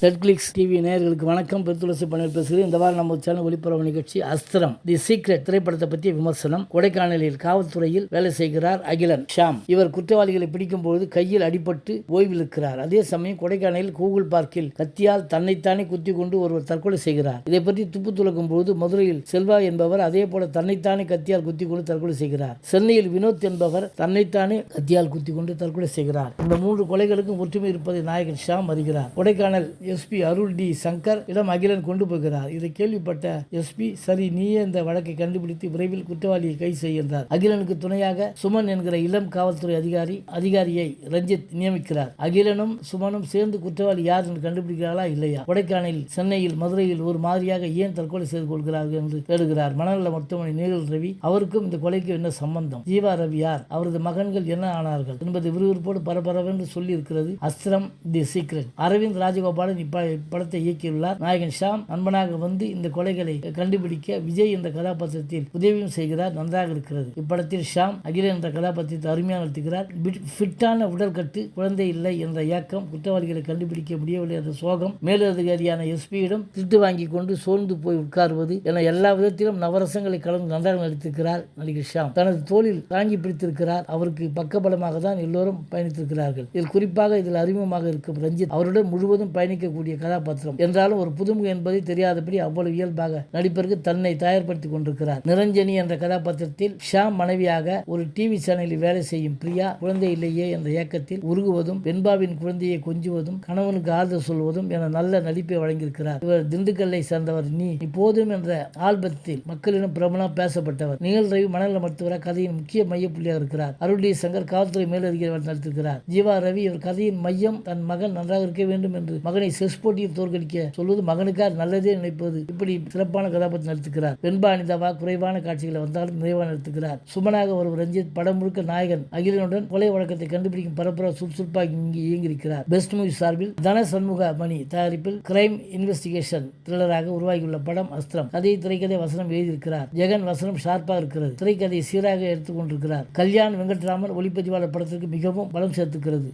Netflix TV நேயர்களுக்கு வணக்கம். பெருத்துளசி பணியில் பேசுகிறேன். இந்த வாரம் நம்ம சேனல் ஒளிபரப்பு நிகழ்ச்சி அஸ்திரம் தி சீக்ரெட் திரைப்படத்தை பற்றிய விமர்சனம். கொடைக்கானலில் காவல்துறையில் வேலை செய்கிறார் அகிலன் ஷாம். இவர் குற்றவாளிகளை பிடிக்கும் பொழுது கையில் அடிபட்டு ஓய்வில் இருக்கிறார் அதே சமயம் கொடைக்கானலில் கூகுள் பார்க்கில் கத்தியால் தன்னைத்தானே குத்தி கொண்டு ஒருவர் தற்கொலை செய்கிறார். இதை பற்றி துப்பு துலக்கும் போது மதுரையில் செல்வா என்பவர் அதே போல தன்னைத்தானே கத்தியால் குத்தி கொண்டு தற்கொலை செய்கிறார். சென்னையில் வினோத் என்பவர் தன்னைத்தானே கத்தியால் குத்தி கொண்டு தற்கொலை செய்கிறார். இந்த மூன்று கொலைகளுக்கும் ஒற்றுமை இருப்பதை நாயகன் ஷாம் அறிகிறார். கொடைக்கானல் எஸ்பி அருள் டி சங்கர் இடம் அகிலன் கொண்டு போகிறார். இதை கேள்விப்பட்ட எஸ்பி சரி நீயே இந்த வழக்கை கண்டுபிடித்து விரைவில் குற்றவாளியை கைது செய்கின்றார் அகிலனுக்கு துணையாக சுமன் என்கிற இளம் காவல்துறை அதிகாரி அதிகாரியை ரஞ்சித் நியமிக்கிறார். அகிலனும் சுமனும் சேர்ந்து குற்றவாளி யார் என்று கண்டுபிடிக்கிறார்களா இல்லையா? கொடைக்கானலில் சென்னையில் மதுரையில் ஒரு மாதிரியாக ஏன் தற்கொலை செய்து கொள்கிறார்கள் என்று தேடுகிறார். மனநல மருத்துவமனை நீரல் ரவி அவருக்கும் இந்த கொலைக்கு என்ன சம்பந்தம்? ஜீவா ரவி யார்? அவரது மகன்கள் என்ன ஆனார்கள்? என்பது விறுவிறுப்போடு பரபரவென்று சொல்லி இருக்கிறது அஸ்திரம் தி சீக்ரெட். அரவிந்த் ராஜகோபாலன் இப்ப இப்படத்தை இயக்கியுள்ளார். நாயகன் ஷாம் நண்பனாக வந்து இந்த கொலைகளை கண்டுபிடிக்க விஜய் என்ற கதாபாத்திரத்தில் உதவியும் செய்கிறார் நன்றாக இருக்கிறது. இப்படத்தில் ஷாம் அகிலன் என்ற கதாபாத்திரத்தை அருமையாக நடத்துகிறார் பிட்- ஃபிட்டான உடற்கட்டு குழந்தை இல்லை என்ற ஏக்கம் குற்றவாளிகளை கண்டுபிடிக்க முடியவில்லை என்ற சோகம் மேலதிகாரியான எஸ்பியிடம் திட்டு வாங்கி கொண்டு சோர்ந்து போய் உட்காருவது என எல்லா விதத்திலும் நவரசங்களை கலந்து நன்றாக நடித்திருக்கிறார் நடிகர் ஷாம். தனது தோளில் தாங்கி பிடித்திருக்கிறார். அவருக்கு பக்கபலமாக தான் எல்லோரும் பயணித்திருக்கிறார்கள். இதில் குறிப்பாக இதில் அறிமுகமாக இருக்கும் ரஞ்சித் அவருடன் முழுவதும் பயணிக்க பயணிக்கக்கூடிய கதாபாத்திரம். என்றாலும் ஒரு புதுமுகம் என்பதை தெரியாதபடி அவ்வளவு இயல்பாக நடிப்பதற்கு தன்னை தயார்படுத்திக் கொண்டிருக்கிறார். நிரஞ்சனி என்ற கதாபாத்திரத்தில் ஷாம் மனைவியாக ஒரு டிவி சேனலில் வேலை செய்யும் பிரியா குழந்தை இல்லையே என்ற இயக்கத்தில் உருகுவதும் வெண்பாவின் குழந்தையை கொஞ்சுவதும் கணவனுக்கு ஆறுதல் சொல்வதும் என நல்ல நடிப்பை வழங்கியிருக்கிறார். இவர் திண்டுக்கல்லை சேர்ந்தவர் நீ இப்போதும் என்ற ஆல்பத்தில் மக்களிடம் பிரபலம் பேசப்பட்டவர். நிகழ் ரவி மணல மருத்துவராக கதையின் முக்கிய மையப்புள்ளியாக இருக்கிறார். அருள்டி சங்கர் காவல்துறை மேலதிகாரி நடித்திருக்கிறார் ஜீவா ரவி இவர் கதையின் மையம். தன் மகன் நன்றாக இருக்க வேண்டும் என்று மகனை செஸ் போட்டியில் தோற்கடிக்க சொல்வது மகனுக்கார் நல்லதே நினைப்பது இப்படி சிறப்பான கதாபாத்திரம் நடத்துகிறார் வெண்பா அனிதாவா குறைவான காட்சிகளை வந்தாலும் நிறைவாக நடத்துகிறார் சுமனாக ஒரு ரஞ்சித் படம் முழுக்க நாயகன். அகிலனுடன் கொலை வழக்கத்தை கண்டுபிடிக்கும் பரப்புரா சுறுசுறுப்பாக இங்கு இயங்கியிருக்கிறார். பெஸ்ட் மூவி சார்பில் தன சண்முக மணி தயாரிப்பில் கிரைம் இன்வெஸ்டிகேஷன் த்ரில்லராக உருவாகியுள்ள படம் அஸ்திரம். கதையை திரைக்கதை வசனம் எழுதியிருக்கிறார். ஜெகன் வசனம் ஷார்ப்பாக இருக்கிறது. திரைக்கதையை சீராக எடுத்துக்கொண்டிருக்கிறார் கல்யாண் வெங்கட்ராமன் ஒளிப்பதிவாளர் படத்திற்கு மிகவும் பலம் சேர்த்துக்கிறது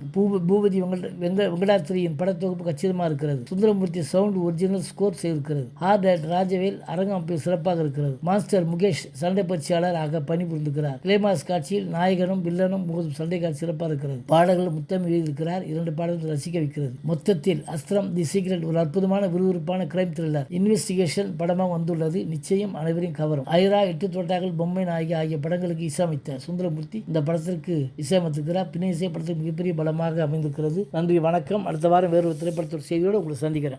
பூபதி வெங்க வெங்கடாத்திரியின் படத்தொகுப்பு கச்சிதமாக இருக்கிறது சுந்தரமூர்த்தி சவுண்ட் ஒரிஜினல் ஸ்கோர் செய்திருக்கிறது. ஆர். டேட் ராஜவேல் அரங்கமைப்பு சிறப்பாக இருக்கிறது மாஸ்டர் முகேஷ் சண்டை பயிற்சியாளர் ஆக பணிபுரிந்திருக்கிறார். கிளைமாஸ் காட்சியில் நாயகனும் வில்லனும் மோதும் சண்டை காட்சி சிறப்பாக இருக்கிறது பாடல்கள் முத்தம் எழுதியிருக்கிறார். இரண்டு பாடல்கள் ரசிக்க வைக்கிறது. மொத்தத்தில் அஸ்திரம் தி சீக்ரெட் ஒரு அற்புதமான விறுவிறுப்பான கிரைம் த்ரில்லர் இன்வெஸ்டிகேஷன் படமாக வந்துள்ளது. நிச்சயம் அனைவரையும் கவரும். ஐரா எட்டு தோட்டாக்கள் பொம்மை நாயகி ஆகிய படங்களுக்கு இசையமைத்த சுந்தரமூர்த்தி இந்த படத்திற்கு இசையமைத்திருக்கிறார். பின்ன இசை படத்துக்கு மிகப்பெரிய பலமாக அமைந்திருக்கிறது. நன்றி வணக்கம். அடுத்த வாரம் வேறு ஒரு திரைப்படத்தோட செய்தியோடு உங்களை சந்திக்கிறேன்.